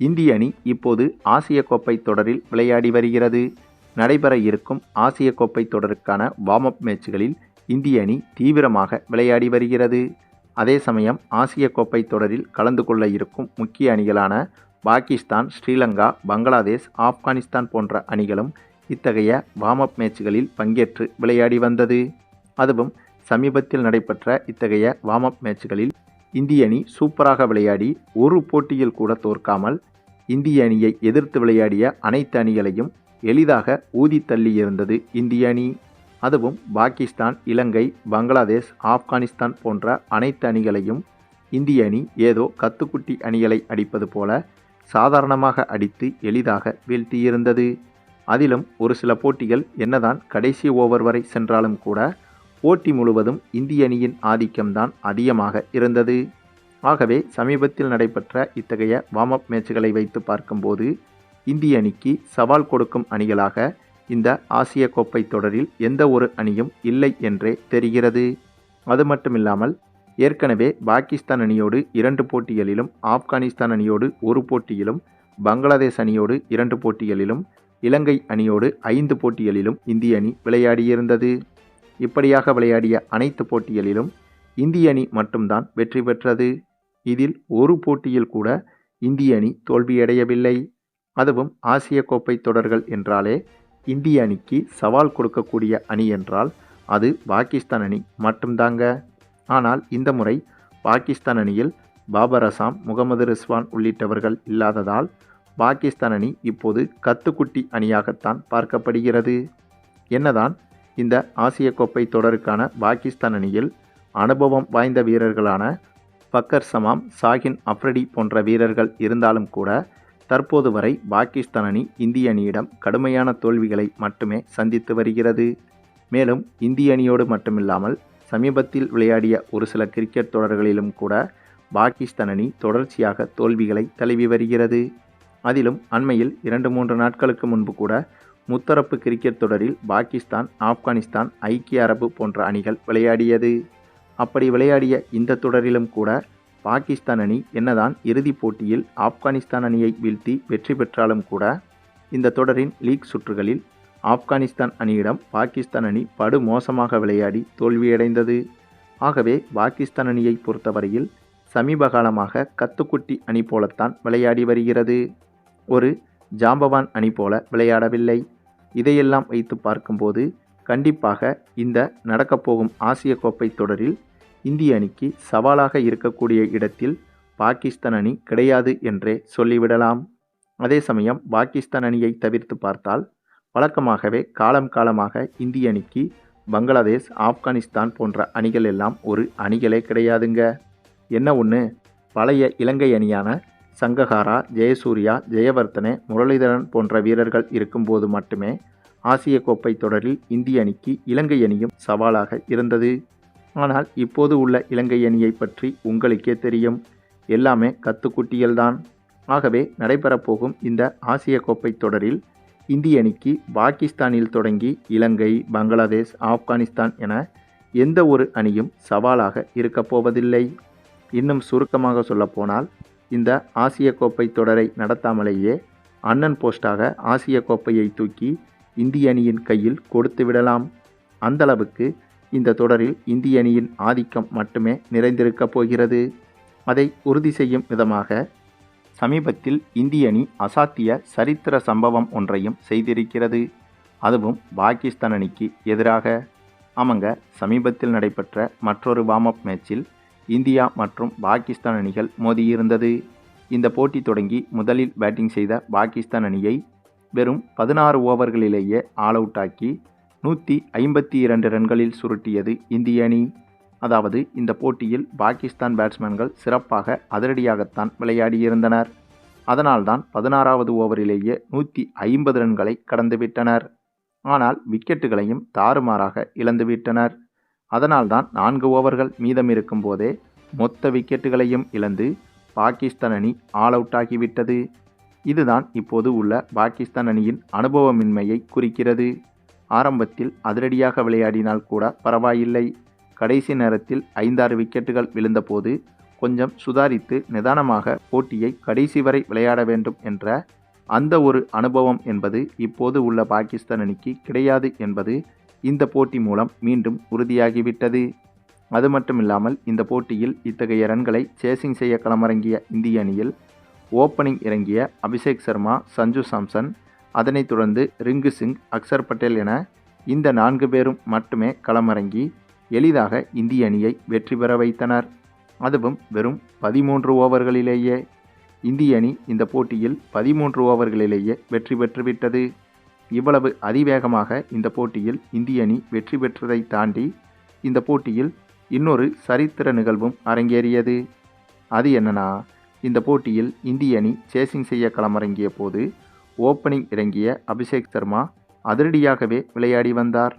இந்திய அணி இப்போது ஆசிய கோப்பை தொடரில் விளையாடி வருகிறது. நடைபெற இருக்கும் ஆசிய கோப்பை தொடருக்கான வார்ம் அப் மேட்ச்களில் இந்திய அணி தீவிரமாக விளையாடி வருகிறது. அதே சமயம் ஆசிய கோப்பை தொடரில் கலந்து கொள்ள இருக்கும் முக்கிய அணிகளான பாகிஸ்தான் ஸ்ரீலங்கா பங்களாதேஷ் ஆப்கானிஸ்தான் போன்ற அணிகளும் இத்தகைய வார்ம் அப் மேட்ச்களில் பங்கேற்று விளையாடி வந்தது. அதுவும் சமீபத்தில் நடைபெற்ற இத்தகைய வார்ம் அப் மேட்ச்களில் இந்திய அணி சூப்பராக விளையாடி ஒரு போட்டியில் கூட தோற்காமல் இந்திய அணியை எதிர்த்து விளையாடிய அனைத்து அணிகளையும் எளிதாக ஊதி தள்ளியிருந்தது இந்திய அணி. அதுவும் பாகிஸ்தான் இலங்கை பங்களாதேஷ் ஆப்கானிஸ்தான் போன்ற அனைத்து அணிகளையும் இந்திய அணி ஏதோ கத்துக்குட்டி அணிகளை அடிப்பது போல சாதாரணமாக அடித்து எளிதாக வீழ்த்தியிருந்தது. அதிலும் ஒரு சில போட்டிகள் என்னதான் கடைசி ஓவர் வரை சென்றாலும் கூட போட்டி முழுவதும் இந்திய அணியின் ஆதிக்கம்தான் அதிகமாக இருந்தது. ஆகவே சமீபத்தில் நடைபெற்ற இத்தகைய வார்ம் அப் மேட்சுகளை வைத்து பார்க்கும்போது இந்திய அணிக்கு சவால் கொடுக்கும் அணிகளாக இந்த ஆசிய கோப்பை தொடரில் எந்த ஒரு அணியும் இல்லை என்றே தெரிகிறது. அது மட்டுமில்லாமல் ஏற்கனவே பாகிஸ்தான் அணியோடு இரண்டு போட்டிகளிலும் ஆப்கானிஸ்தான் அணியோடு ஒரு போட்டியிலும் பங்களாதேஷ் அணியோடு இரண்டு போட்டிகளிலும் இலங்கை அணியோடு ஐந்து போட்டிகளிலும் இந்திய அணி விளையாடியிருந்தது. இப்படியாக விளையாடிய அனைத்து போட்டிகளிலும் இந்திய அணி மட்டும்தான் வெற்றி பெற்றது. இதில் ஒரு போட்டியில் கூட இந்திய அணி தோல்வியடையவில்லை. அதுவும் ஆசிய கோப்பை தொடர்கள் என்றாலே இந்திய அணிக்கு சவால் கொடுக்கக்கூடிய அணி என்றால் அது பாகிஸ்தான் அணி மட்டும்தாங்க. ஆனால் இந்த முறை பாகிஸ்தான் அணியில் பாபர் அசாம் முகமது ரிஸ்வான் உள்ளிட்டவர்கள் இல்லாததால் பாகிஸ்தான் அணி இப்போது கத்துக்குட்டி அணியாகத்தான் பார்க்கப்படுகிறது. என்னதான் இந்த ஆசிய கோப்பை தொடருக்கான பாகிஸ்தான் அணியில் அனுபவம் வாய்ந்த வீரர்களான ஃபக்கர் சமாம் சாகின் அப்ரடி போன்ற வீரர்கள் இருந்தாலும் கூட தற்போது வரை பாகிஸ்தான் அணி இந்திய அணியிடம் கடுமையான தோல்விகளை மட்டுமே சந்தித்து வருகிறது. மேலும் இந்திய அணியோடு மட்டுமில்லாமல் சமீபத்தில் விளையாடிய ஒரு சில கிரிக்கெட் தொடர்களிலும் கூட பாகிஸ்தான் அணி தொடர்ச்சியாக தோல்விகளை தழுவி வருகிறது. அதிலும் அண்மையில் இரண்டு மூன்று நாட்களுக்கு முன்பு கூட முத்தரப்பு கிரிக்கெட் தொடரில் பாகிஸ்தான் ஆப்கானிஸ்தான் ஐக்கிய அரபு போன்ற அணிகள் விளையாடியது. அப்படி விளையாடிய இந்த தொடரிலும் கூட பாகிஸ்தான் அணி என்னதான் இறுதிப் போட்டியில் ஆப்கானிஸ்தான் அணியை வீழ்த்தி வெற்றி பெற்றாலும் கூட இந்த தொடரின் லீக் சுற்றுகளில் ஆப்கானிஸ்தான் அணியிடம் பாகிஸ்தான் அணி படு மோசமாக விளையாடி தோல்வியடைந்தது. ஆகவே பாகிஸ்தான் அணியை பொறுத்தவரையில் சமீப காலமாக கத்துக்குட்டி அணி போலத்தான் விளையாடி வருகிறது. ஒரு ஜாம்பவான் அணி போல விளையாடவில்லை. இதையெல்லாம் வைத்து பார்க்கும்போது கண்டிப்பாக இந்த நடக்கப்போகும் ஆசிய கோப்பை தொடரில் இந்திய அணிக்கு சவாலாக இருக்கக்கூடிய இடத்தில் பாகிஸ்தான் அணி கிடையாது என்றே சொல்லிவிடலாம். அதே சமயம் பாகிஸ்தான் அணியை தவிர்த்து பார்த்தால் வழக்கமாகவே காலம் காலமாக இந்திய அணிக்கு பங்களாதேஷ் ஆப்கானிஸ்தான் போன்ற அணிகள் எல்லாம் ஒரு அணிகளே கிடையாதுங்க. என்ன ஒன்று பழைய இலங்கை அணியான சங்ககாரா ஜெயசூர்யா ஜெயவர்த்தனே முரளிதரன் போன்ற வீரர்கள் இருக்கும்போது மட்டுமே ஆசிய கோப்பை தொடரில் இந்திய அணிக்கு இலங்கை அணியும் சவாலாக இருந்தது. ஆனால் இப்போது உள்ள இலங்கை அணியை பற்றி உங்களுக்கே தெரியும். எல்லாமே கத்துக்குட்டியல்தான். ஆகவே நடைபெறப்போகும் இந்த ஆசிய கோப்பை தொடரில் இந்திய அணிக்கு பாகிஸ்தானில் தொடங்கி இலங்கை பங்களாதேஷ் ஆப்கானிஸ்தான் என எந்த ஒரு அணியும் சவாலாக இருக்கப் போவதில்லை. இன்னும் சுருக்கமாக சொல்லப்போனால் இந்த ஆசிய கோப்பை தொடரை நடத்தாமலேயே அண்ணன் போஸ்டாக ஆசிய கோப்பையை தூக்கி இந்திய அணியின் கையில் கொடுத்து விடலாம். அந்தளவுக்கு இந்த தொடரில் இந்திய அணியின் ஆதிக்கம் மட்டுமே நிறைந்திருக்கப் போகிறது. அதை உறுதி செய்யும் விதமாக சமீபத்தில் இந்திய அணி அசாத்திய சரித்திர சம்பவம் ஒன்றையும் செய்திருக்கிறது. அதுவும் பாகிஸ்தான் அணிக்கு எதிராக. ஆமாங்க சமீபத்தில் நடைபெற்ற மற்றொரு வார்ம் அப் மேட்சில் இந்தியா மற்றும் பாகிஸ்தான் அணிகள் மோதியிருந்தது இந்த போட்டி தொடங்கி முதலில் பேட்டிங் செய்த பாகிஸ்தான் அணியை வெறும் பதினாறு ஓவர்களிலேயே ஆல் அவுட் ஆக்கி நூற்றி ஐம்பத்தி இரண்டு ரன்களில் சுருட்டியது இந்திய அணி. அதாவது இந்த போட்டியில் பாகிஸ்தான் பேட்ஸ்மேன்கள் சிறப்பாக அதிரடியாகத்தான் விளையாடியிருந்தனர் அதனால்தான் பதினாறாவது ஓவரிலேயே நூற்றி ஐம்பது ரன்களை கடந்துவிட்டனர் ஆனால் விக்கெட்டுகளையும் தாறுமாறாக இழந்துவிட்டனர் அதனால்தான் நான்கு ஓவர்கள் மீதம் இருக்கும் போதே மொத்த விக்கெட்டுகளையும் இழந்து பாகிஸ்தான் அணி ஆல் அவுட் ஆகிவிட்டது. இதுதான் இப்போது உள்ள பாகிஸ்தான் அணியின் அனுபவமின்மையை குறிக்கிறது. ஆரம்பத்தில் அதிரடியாக விளையாடினால் கூட பரவாயில்லை. கடைசி நேரத்தில் ஐந்தாறு விக்கெட்டுகள் விழுந்தபோது கொஞ்சம் சுதாரித்து நிதானமாக போட்டியை கடைசி வரை விளையாட வேண்டும் என்ற அந்த ஒரு அனுபவம் என்பது இப்போது உள்ள பாகிஸ்தான் அணிக்கு கிடையாது என்பது இந்த போட்டி மூலம் மீண்டும் உறுதியாகிவிட்டது. அது மட்டுமில்லாமல் இந்த போட்டியில் இத்தகைய ரன்களை சேசிங் செய்ய களமிறங்கிய இந்திய அணியில் ஓப்பனிங் இறங்கிய அபிஷேக் சர்மா சஞ்சு சாம்சன் அதனைத் தொடர்ந்து ரிங்கு சிங் அக்சர் பட்டேல் என இந்த நான்கு பேரும் மட்டுமே களமிறங்கி எளிதாக இந்திய அணியை வெற்றி பெற வைத்தனர். அதுவும் வெறும் பதிமூன்று ஓவர்களிலேயே. இந்திய அணி இந்த போட்டியில் பதிமூன்று ஓவர்களிலேயே வெற்றி பெற்றுவிட்டது. இவ்வளவு அதிவேகமாக இந்த போட்டியில் இந்திய அணி வெற்றி பெற்றதை தாண்டி இந்த போட்டியில் இன்னொரு சரித்திர நிகழ்வும் அரங்கேறியது. அது என்னன்னா இந்த போட்டியில் இந்திய அணி சேசிங் செய்ய களமிறங்கிய போது ஓப்பனிங் இறங்கிய அபிஷேக் சர்மா அதிரடியாகவே விளையாடி வந்தார்.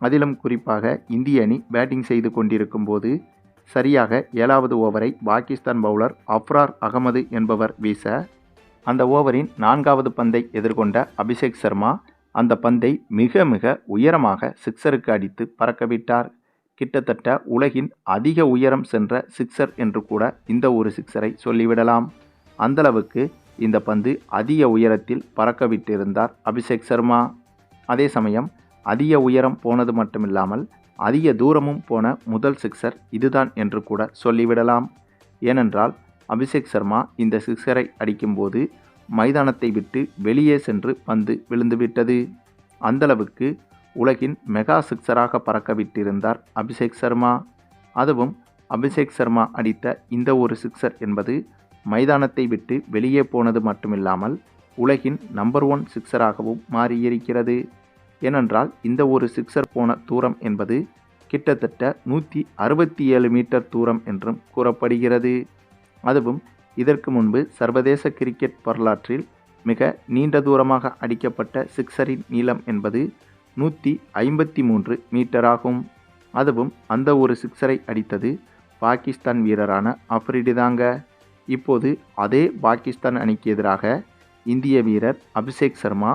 அதிலும் குறிப்பாக இந்திய அணி பேட்டிங் செய்து கொண்டிருக்கும் போது சரியாக ஏழாவது ஓவரை பாகிஸ்தான் பவுலர் அப்ரார் அகமது என்பவர் வீச அந்த ஓவரின் நான்காவது பந்தை எதிர்கொண்ட அபிஷேக் சர்மா அந்த பந்தை மிக மிக உயரமாக சிக்ஸருக்கு அடித்து பறக்கவிட்டார். கிட்டத்தட்ட உலகின் அதிக உயரம் சென்ற சிக்ஸர் என்று கூட இந்த ஒரு சிக்ஸரை சொல்லிவிடலாம். அந்தளவுக்கு இந்த பந்து அதிக உயரத்தில் பறக்கவிட்டிருந்தார் அபிஷேக் சர்மா. அதே சமயம் அதிக உயரம் போனது மட்டுமில்லாமல் அதிக தூரமும் போன முதல் சிக்ஸர் இதுதான் என்று கூட சொல்லிவிடலாம். ஏனென்றால் அபிஷேக் சர்மா இந்த சிக்ஸரை அடிக்கும்போது மைதானத்தை விட்டு வெளியே சென்று பந்து விழுந்துவிட்டது. அந்தளவுக்கு உலகின் மெகா சிக்ஸராக பறக்கவிட்டிருந்தார் அபிஷேக் சர்மா. அதுவும் அபிஷேக் சர்மா அடித்த இந்த ஒரு சிக்ஸர் என்பது மைதானத்தை விட்டு வெளியே போனது மட்டுமில்லாமல் உலகின் நம்பர் ஒன் சிக்ஸராகவும் மாறியிருக்கிறது. ஏனென்றால் இந்த ஒரு சிக்ஸர் போன தூரம் என்பது கிட்டத்தட்ட நூற்றி அறுபத்தி ஏழு மீட்டர் தூரம் என்றும் கூறப்படுகிறது. அதுவும் இதற்கு முன்பு சர்வதேச கிரிக்கெட் வரலாற்றில் மிக நீண்ட தூரமாக அடிக்கப்பட்ட சிக்ஸரின் நீளம் என்பது நூற்றி ஐம்பத்தி மூன்று மீட்டராகும் அதுவும் அந்த ஒரு சிக்ஸரை அடித்தது பாகிஸ்தான் வீரரான அஃப்ரிடி தாங்க. இப்போது அதே பாகிஸ்தான் அணிக்கு எதிராக இந்திய வீரர் அபிஷேக் சர்மா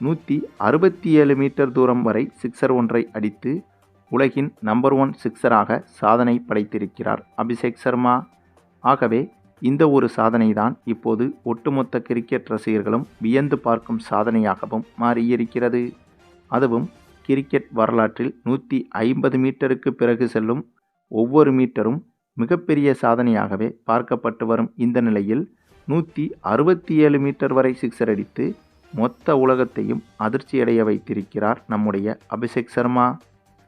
நூற்றி அறுபத்தி ஏழு மீட்டர் தூரம் வரை சிக்ஸர் ஒன்றை அடித்து உலகின் நம்பர் ஒன் சிக்ஸராக சாதனை படைத்திருக்கிறார் அபிஷேக் சர்மா. ஆகவே இந்த ஒரு சாதனை தான் இப்போது ஒட்டுமொத்த கிரிக்கெட் ரசிகர்களும் வியந்து பார்க்கும் சாதனையாகவும் மாறியிருக்கிறது. அதுவும் கிரிக்கெட் வரலாற்றில் நூற்றி ஐம்பது மீட்டருக்கு பிறகு செல்லும் ஒவ்வொரு மீட்டரும் மிகப்பெரிய சாதனையாகவே பார்க்கப்பட்டு வரும் இந்த நிலையில் நூற்றி அறுபத்தி ஏழு மீட்டர் வரை சிக்ஸர் அடித்து மொத்த உலகத்தையும் அதிர்ச்சியடைய வைத்திருக்கிறார் நம்முடைய அபிஷேக் சர்மா.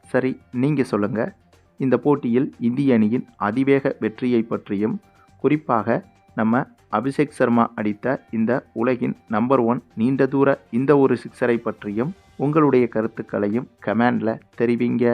சரி நீங்கள் சொல்லுங்கள் இந்த போட்டியில் இந்திய அணியின் அதிவேக வெற்றியை பற்றியும் குறிப்பாக நம்ம அபிஷேக் சர்மா அடித்த இந்த உலகின் நம்பர் ஒன் நீண்ட தூர இந்த ஒரு சிக்ஸரை பற்றியும் உங்களுடைய கருத்துக்களையும் கமெண்டில் தெரிவிங்க.